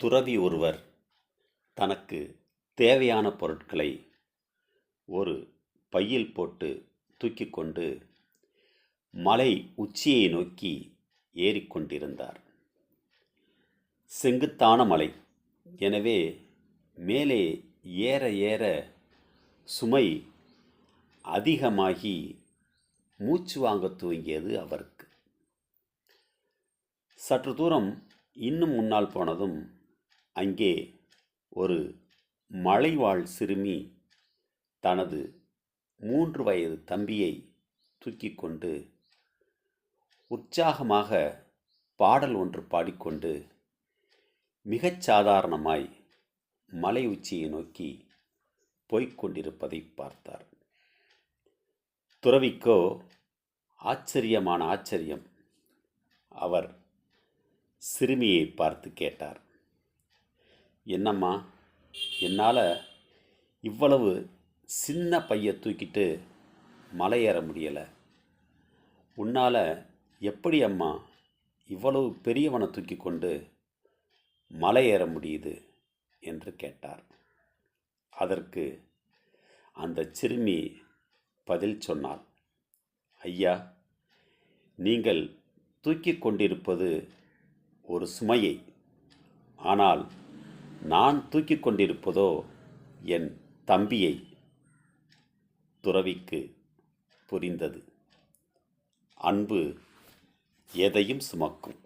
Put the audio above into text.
துறவி ஒருவர் தனக்கு தேவையான பொருட்களை ஒரு பையில் போட்டு தூக்கி கொண்டு மலை உச்சியை நோக்கி ஏறிக்கொண்டிருந்தார் செங்குத்தான மலை. எனவே மேலே ஏற ஏற சுமை அதிகமாகி மூச்சு வாங்க துவங்கியது அவருக்கு. சற்று தூரம் இன்னும் முன்னால் போனதும் அங்கே ஒரு மலைவாழ் சிறுமி தனது மூன்று வயது தம்பியை தூக்கி கொண்டு உற்சாகமாக பாடல் ஒன்று பாடிக்கொண்டு மிகச் சாதாரணமாய் மலை உச்சியை நோக்கி போய்கொண்டிருப்பதை பார்த்தார். துறவிக்கோ ஆச்சரியமான ஆச்சரியம். அவர் சிறுமியை பார்த்து கேட்டார். என்னம்மா? என்னால் இவ்வளவு சின்ன பையை தூக்கிட்டு மலை ஏற முடியலை. உன்னால் எப்படி அம்மா இவ்வளவு பெரியவனை தூக்கி கொண்டு மலை ஏற முடியுது? என்று கேட்டார். அதற்கு அந்த சிறுமி பதில் சொன்னாள். ஐயா நீங்கள் தூக்கிக் கொண்டிருப்பது ஒரு சுமையை. ஆனால் நான் தூக்கிக் கொண்டிருப்பதோ என் தம்பியை? துறவிக்கு புரிந்தது. அன்பு எதையும் சுமக்கும்.